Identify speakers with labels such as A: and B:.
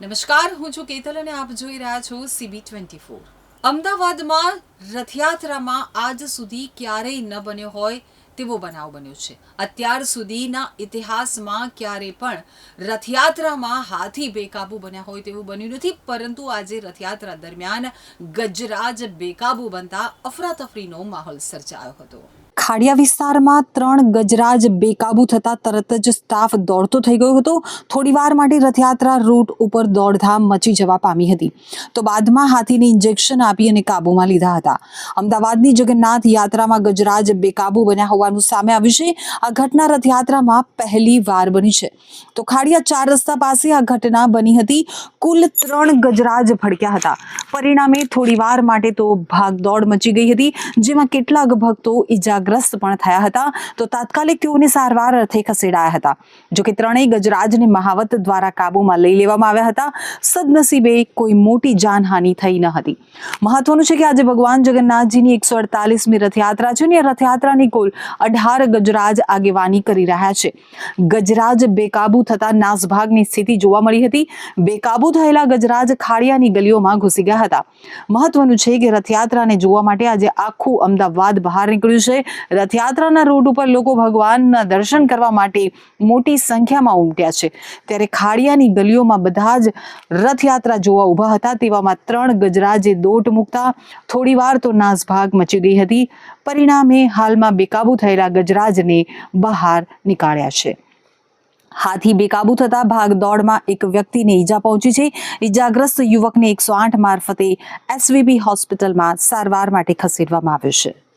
A: નમસ્કાર, હું છું કેતલ અને આપ જોઈ રહ્યા છો સીબી ટ્વેન્ટી ફોર અમદાવાદમાં રથયાત્રામાં આજ સુધી ક્યારેય ન બન્યો હોય તેવો બનાવ બન્યો છે. અત્યાર સુધીના ઇતિહાસમાં ક્યારે પણ રથયાત્રામાં હાથી બેકાબુ બન્યા હોય તેવું બન્યું નથી, પરંતુ આજે રથયાત્રા દરમિયાન ગજરાજ બેકાબુ બનતા અફરાતફરીનો માહોલ સર્જાયો હતો. ખાડિયા વિસ્તારમાં ત્રણ ગજરાજ બેકાબુ થતા તરત જ સ્ટાફ દોડતો થઈ ગયો હતો. થોડી વાર માટે રથયાત્રા રૂટ ઉપર દોડધામ મચી જવા પામી હતી. તો બાદમાં હાથીને ઇન્જેક્શન આપી અને કાબૂમાં લીધા હતા. અમદાવાદની જગન્નાથ યાત્રામાં ગજરાજ બેકાબુ બન્યા હોવાનું સામે આવ્યું છે. આ ઘટના રથયાત્રામાં પહેલી વાર બની છે. તો ખાડિયા ચાર રસ્તા પાસે આ ઘટના બની હતી. કુલ ત્રણ ગજરાજ ભડક્યા હતા. પરિણામે થોડીવાર માટે તો ભાગદોડ મચી ગઈ હતી, જેમાં કેટલાક ભક્તો ઈજાગ્રસ્ત પણ થયા હતા, તો તાત્કાલિક તેઓને સારવાર અર્થે ખસેડાયા હતા જોકે ત્રણેય ગજરાજને મહાવત દ્વારા કાબૂમાં લઈ લેવામાં આવ્યા હતા. સદનસીબે કોઈ મોટી જાનહાનિ થઈ ન હતી. મહત્વનું છે કે આજે ભગવાન જગન્નાથજીની એકસો અડતાલીસમી રથયાત્રા છે અને રથયાત્રાની કુલ અઢાર ગજરાજ આગેવાની કરી રહ્યા છે. ગજરાજ બેકાબુ થતા નાસભાગની સ્થિતિ જોવા મળી હતી. બેકાબુ થયેલા ગજરાજ ખાડિયાની ગલીઓમાં ઘૂસી ગયા હતા. મહત્વનું છે કે રથયાત્રાને જોવા માટે આજે આખું અમદાવાદ બહાર નીકળ્યું છે. રથયાત્રાના રૂટ ઉપર લોકો ભગવાનના દર્શન કરવા માટે મોટી સંખ્યામાં ઉમટ્યા છે. ત્યારે ખાડિયાની ગલીઓમાં બધા જ રથયાત્રા જોવા ઊભા હતા તેવામાં ત્રણ ગજરાજે દોટ મૂકતા થોડીવાર તો નાસભાગ મચી ગઈ હતી. પરિણામે હાલમાં બેકાબુ થયેલા ગજરાજને બહાર નીકાળ્યા છે. હાથી બેકાબુ થતા ભાગદોડમાં એક વ્યક્તિને ઈજા પહોંચી છે. ઈજાગ્રસ્ત યુવકને એકસો આઠ મારફતે એસવીબી હોસ્પિટલમાં સારવાર માટે ખસેડવામાં આવ્યો છે.